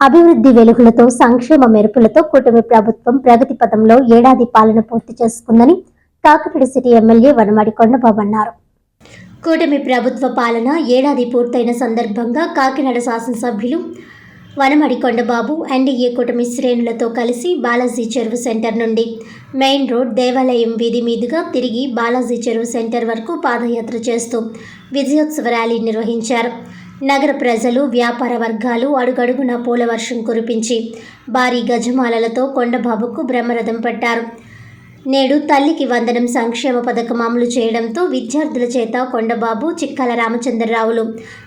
అభివృద్ధి వెలుగులతో సంక్షేమ మెరుపులతో కూటమి ప్రభుత్వం ప్రగతి పథంలో ఏడాది పాలన పూర్తి చేసుకుందని కాకినాడ సిటీ ఎమ్మెల్యే వనమాడి కొండబాబు అన్నారు. కూటమి ప్రభుత్వ పాలన ఏడాది పూర్తయిన సందర్భంగా కాకినాడ శాసనసభ్యులు వనమడి కొండబాబు ఎన్డీఏ కూటమి శ్రేణులతో కలిసి బాలాజీ చెరువు సెంటర్ నుండి మెయిన్ రోడ్ దేవాలయం వీధి మీదుగా తిరిగి బాలాజీ చెరువు సెంటర్ వరకు పాదయాత్ర చేస్తూ విజయోత్సవ ర్యాలీ నిర్వహించారు. నగర ప్రజలు వ్యాపార వర్గాలు అడుగడుగున పూల వర్షం కురిపించి భారీ గజమాలలతో కొండబాబుకు బ్రహ్మరథం పట్టారు. నేడు తల్లికి వందనం సంక్షేమ పథకం అమలు చేయడంతో విద్యార్థుల చేత కొండబాబు చిక్కల రామచంద్రరావులు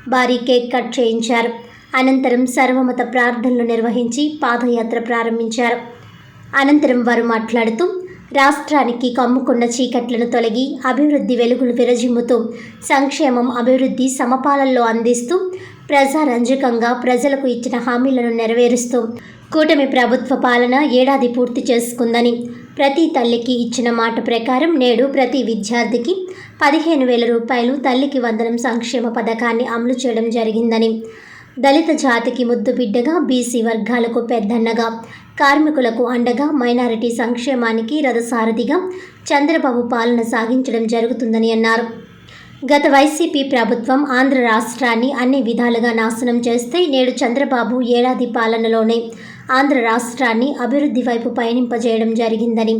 భారీ కేక్ కట్ చేయించారు. అనంతరం సర్వమత ప్రార్థనలు నిర్వహించి పాదయాత్ర ప్రారంభించారు. అనంతరం వారు మాట్లాడుతూ రాష్ట్రానికి కమ్ముకున్న చీకట్లను తొలగి అభివృద్ధి వెలుగులు విరజిమ్ముతూ సంక్షేమం అభివృద్ధి సమపాలనలో అందిస్తూ ప్రజారంజకంగా ప్రజలకు ఇచ్చిన హామీలను నెరవేరుస్తూ కూటమి ప్రభుత్వ పాలన ఏడాది పూర్తి చేసుకుందని ప్రతి తల్లికి ఇచ్చిన మాట ప్రకారం నేడు ప్రతి విద్యార్థికి పదిహేను వేల రూపాయలు తల్లికి వందనం సంక్షేమ పథకాన్ని అమలు చేయడం జరిగిందని. దళిత జాతికి ముద్దు బిడ్డగా బీసీ వర్గాలకు పెద్దన్నగా కార్మికులకు అండగా మైనారిటీ సంక్షేమానికి రథసారథిగా చంద్రబాబు పాలన సాగించడం జరుగుతుందని అన్నారు. గత వైసీపీ ప్రభుత్వం ఆంధ్ర రాష్ట్రాన్ని అన్ని విధాలుగా నాశనం చేస్తే నేడు చంద్రబాబు ఏడాది పాలనలోనే ఆంధ్ర రాష్ట్రాన్ని అభివృద్ధి వైపు పయనింపజేయడం జరిగిందని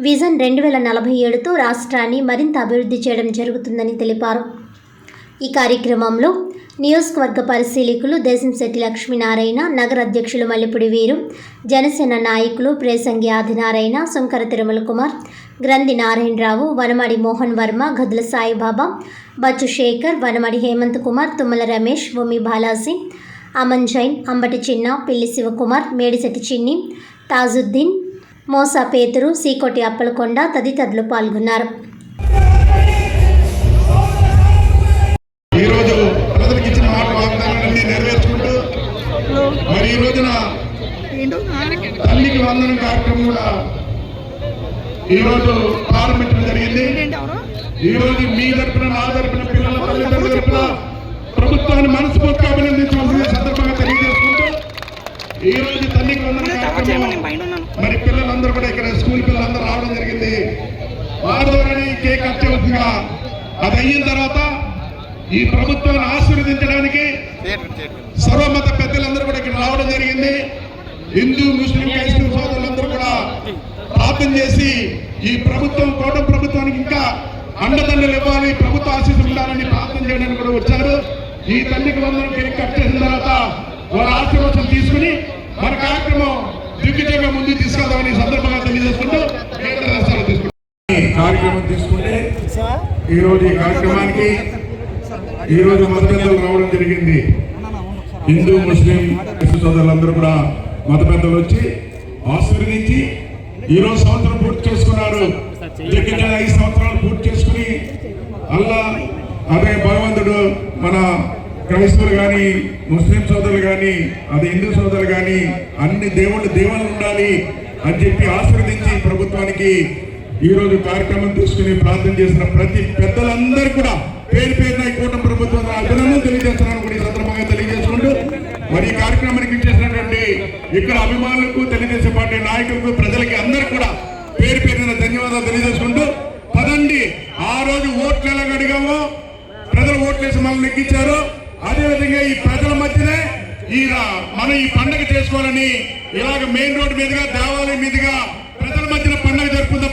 విజన్ రెండు వేల నలభై ఏడుతో రాష్ట్రాన్ని మరింత అభివృద్ధి చేయడం జరుగుతుందని తెలిపారు. ఈ కార్యక్రమంలో నియోజకవర్గ పరిశీలకులు దేశంశెట్టి లక్ష్మీనారాయణ నగర అధ్యక్షులు మల్లెపూడి వీరు జనసేన నాయకులు ప్రేసంగి ఆదినారాయణ శంకర తిరుమల కుమార్ గ్రంథి నారాయణరావు వనమడి మోహన్ వర్మ గదుల సాయిబాబా బచ్చు శేఖర్ వనమడి హేమంత్ కుమార్ తుమ్మల రమేష్ భూమి బాలాజీ అమన్ జైన్ అంబటి చిన్న పిల్లి శివకుమార్ మేడిశెట్టి చిన్ని తాజుద్దీన్ మోసా పేతురు సీకోటి అప్పలకొండ తదితరులు పాల్గొన్నారు. ఈ రోజు ప్రారంభించడం జరిగింది. ఈ రోజు మీ తరపున నా తరపున పిల్లల తల్లిదండ్రుల తరపున ప్రభుత్వాన్ని మనస్ఫూర్తిగా అభినందించవలసిన సందర్భంగా తెలియజేసుకుంటూ ఈ రోజు తల్లికి మరి పిల్లలందరూ కూడా ఇక్కడ స్కూల్ పిల్లలందరూ రావడం జరిగింది. వారి ద్వారానే ఈ కేక్ కట్ అవుతుందిగా అది అయిన తర్వాత ఈ ప్రభుత్వాన్ని ఆశీర్వదించడానికి సర్వమత పెద్దలందరూ కూడా ఇక్కడ రావడం జరిగింది. హిందూ ముస్లిం ప్రార్థన చేసి ఈ ప్రభుత్వం కోట ప్రభుత్వానికి ఇంకా అండదండలు ఇవ్వాలి ప్రభుత్వ ఆశీస్సులు ఉండాలని ప్రార్థన చేయడానికి కూడా వచ్చారు. ఈ తల్లికి వందనం కేక్ కట్ చేసిన తర్వాత వారి ఆశీర్వచనం తీసుకుని మన కార్యక్రమం దిగ్విజయంగా ముందుకు తీసుకెళ్దామని సందర్భంగా తెలియజేసుకుంటూ కేంద్ర రాష్ట్రాలు తీసుకుంటాం కార్యక్రమం తీసుకుంటే ఈ రోజు ఈ కార్యక్రమానికి ఈ రోజు మత రావడం జరిగింది. హిందూ ముస్లిం క్రైస్తవ సోదరులందరూ కూడా మత పెద్దలు వచ్చి ఆశీర్వదించి ఈ రోజు సంవత్సరం పూర్తి చేసుకున్నారు. దగ్గర ఐదు సంవత్సరాలు పూర్తి చేసుకుని అల్లా అదే భగవంతుడు మన క్రైస్తవులు కానీ ముస్లిం సోదరులు కానీ అదే హిందూ సోదరులు కానీ అన్ని దేవుళ్ళు దేవుళ్ళు ఉండాలి అని చెప్పి ఆశీర్వదించి ప్రభుత్వానికి ఈ రోజు కార్యక్రమం తీసుకుని ప్రార్థన చేసిన ప్రతి పెద్దలందరూ కూడా పేరు పేరున ఈ కూటమి ప్రభుత్వం అభినందనలు తెలియజేస్తున్నాను కూడా ఈ సందర్భంగా తెలియజేసుకుంటూ. మరి ఈ కార్యక్రమానికి ఇచ్చేసినటువంటి ఇక్కడ అభిమానులకు తెలియజేసే పార్టీ నాయకులకు కృతజ్ఞత తెలియజేసుకుంటూ పదండి. ఆ రోజు ఓట్లు ఎలా అడిగామో ప్రజలు ఓట్లేసి మనల్ని ఎక్కించారు అదేవిధంగా ఈ ప్రజల మధ్యనే ఈ మనం ఈ పండుగ చేసుకోవాలని ఇలాగ మెయిన్ రోడ్డు మీదుగా దేవాలయం మీదుగా ప్రజల మధ్యన పండుగ జరుపుకుందాం.